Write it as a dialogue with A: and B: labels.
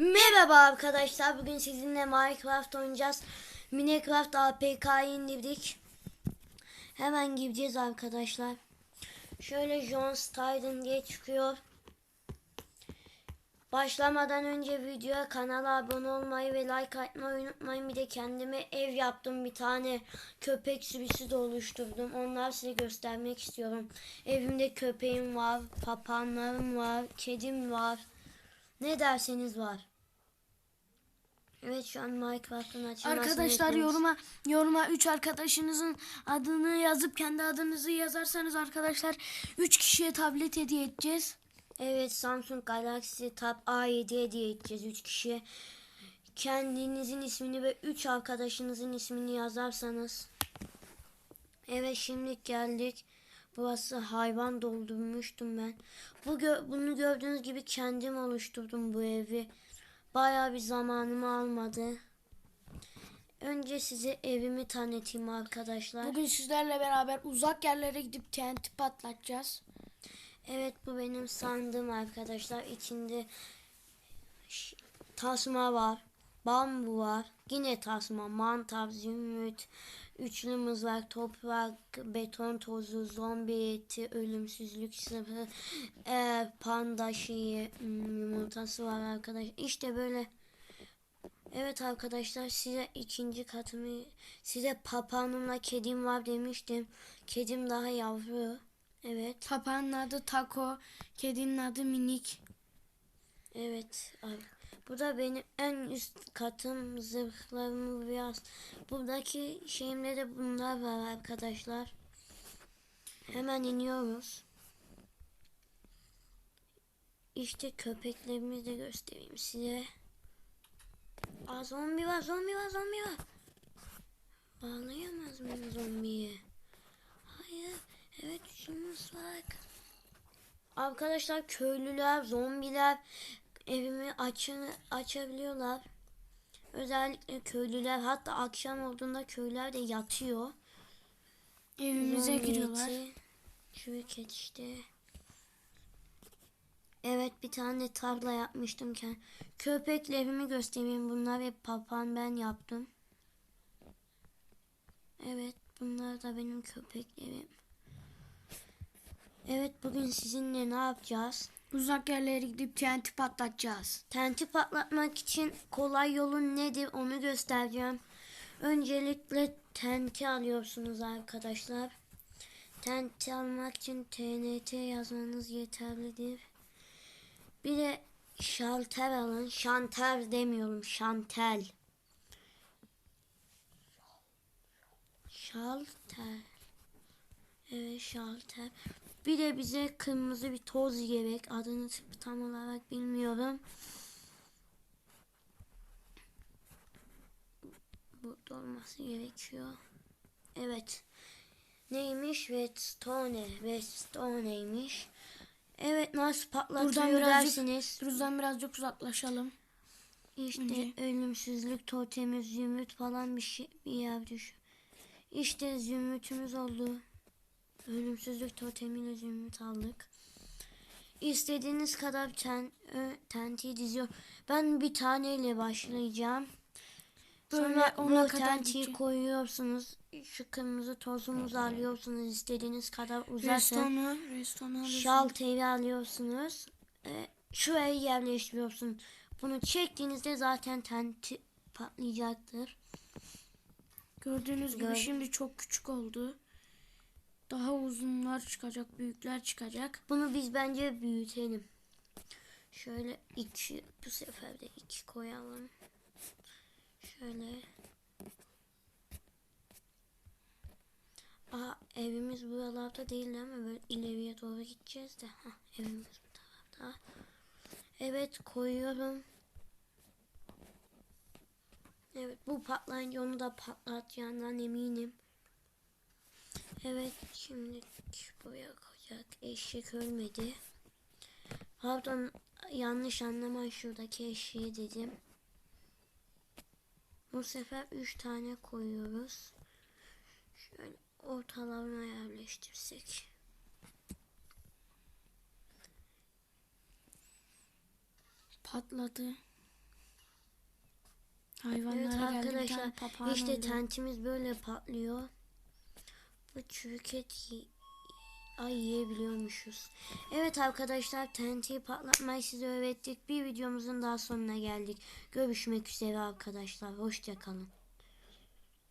A: Merhaba arkadaşlar. Bugün sizinle Minecraft oynayacağız. Minecraft APK'yı indirdik. Hemen gireceğiz arkadaşlar. Şöyle John Styden diye çıkıyor. Başlamadan önce videoya kanala abone olmayı ve like atmayı unutmayın. Bir de kendime ev yaptım. Bir tane köpek sürüsü de oluşturdum. Onları size göstermek istiyorum. Evimde köpeğim var, papağanlarım var, kedim var. Ne derseniz var. Evet şu an Minecraft'ın açılmasını
B: Arkadaşlar yoruma yoruma 3 arkadaşınızın adını yazıp kendi adınızı yazarsanız arkadaşlar 3 kişiye tablet hediye edeceğiz.
A: Evet Samsung Galaxy Tab A7 hediye edeceğiz 3 kişiye. Kendinizin ismini ve 3 arkadaşınızın ismini yazarsanız. Evet şimdi geldik. Burası hayvan doldurmuştum ben. Bu gö- bunu gördüğünüz gibi kendim oluşturdum bu evi. Bayağı bir zamanımı almadı. Önce size evimi tanıtayım arkadaşlar.
B: Bugün sizlerle beraber uzak yerlere gidip TNT patlatacağız.
A: Evet bu benim sandığım arkadaşlar. İçinde tasma var. Bambu var. Yine tasma, mantar, zümrüt, üçlü mızrak, toprak, beton tozu, zombi eti, ölümsüzlük sıfır, e, panda şeyi, hmm, yumurtası var arkadaşlar. İşte böyle. Evet arkadaşlar size ikinci katımı, size papağanımla kedim var demiştim. Kedim daha yavru. Evet.
B: Papağanın adı Taco, kedinin adı Minik.
A: Evet abi. Bu da benim en üst katım zırhlarımı biraz. Buradaki şeyimde de bunlar var arkadaşlar. Hemen iniyoruz. İşte köpeklerimizi de göstereyim size. Aa zombi var zombi var zombi var. Bağlayamaz mıyım zombiye? Hayır. Evet şunuz var. Arkadaşlar köylüler, zombiler evimi açın, açabiliyorlar. Özellikle köylüler hatta akşam olduğunda köylüler de yatıyor.
B: Evimize giriyorlar.
A: Çürük işte. Evet bir tane tarla yapmıştım ki. Köpekle evimi göstereyim. Bunlar hep papağan ben yaptım. Evet bunlar da benim köpeklerim. Evet bugün sizinle ne yapacağız?
B: Uzak yerlere gidip TNT patlatacağız.
A: Tenti patlatmak için kolay yolun nedir onu göstereceğim. Öncelikle tenti alıyorsunuz arkadaşlar. Tenti almak için TNT yazmanız yeterlidir. Bir de şalter alın. Şanter demiyorum. Şantel. Şalter. Evet şalter. Bir de bize kırmızı bir toz gerek. Adını tam olarak bilmiyorum. Burada olması gerekiyor. Evet. Neymiş? Redstone. Redstone'ymiş. Evet nasıl patlatılıyor
B: Buradan birazcık-
A: dersiniz.
B: Buradan birazcık uzaklaşalım.
A: İşte
B: Önce.
A: ölümsüzlük totemi, zümrüt falan bir şey bir yer düşün. İşte zümrütümüz oldu. Ölümsüzlük totemiyle zümrüt aldık. İstediğiniz kadar ten, ö, tentiyi diziyor. Ben bir taneyle başlayacağım.
B: Böyle
A: Sonra
B: ona
A: tentiyi koyuyorsunuz. Şu kırmızı tozumuzu alıyorsunuz. İstediğiniz kadar uzatın.
B: Restonu, restonu.
A: Şal teli alıyorsunuz. Ee, şuraya yerleştiriyorsun. Bunu çektiğinizde zaten tenti patlayacaktır.
B: Gördüğünüz gibi
A: Gör-
B: şimdi çok küçük oldu. Daha uzunlar çıkacak, büyükler çıkacak.
A: Bunu biz bence büyütelim. Şöyle iki, bu sefer de iki koyalım. Şöyle. Aa, evimiz buralarda değil ama böyle ileriye doğru gideceğiz de. Hah, evimiz bu tarafta. Evet koyuyorum. Evet bu patlayınca onu da patlatacağından eminim. Evet şimdi buraya koyacak. Eşek ölmedi. Pardon yanlış anlama şuradaki eşeği dedim. Bu sefer 3 tane koyuyoruz. Şöyle ortalarına yerleştirsek.
B: Patladı. Hayvanlara
A: Evet
B: geldi bir
A: arkadaşlar
B: tane papağan
A: işte
B: öldü.
A: tentimiz böyle patlıyor. Bu çürük et Ay yiyebiliyormuşuz. Evet arkadaşlar tentiyi patlatmayı size öğrettik. Bir videomuzun daha sonuna geldik. Görüşmek üzere arkadaşlar. Hoşçakalın.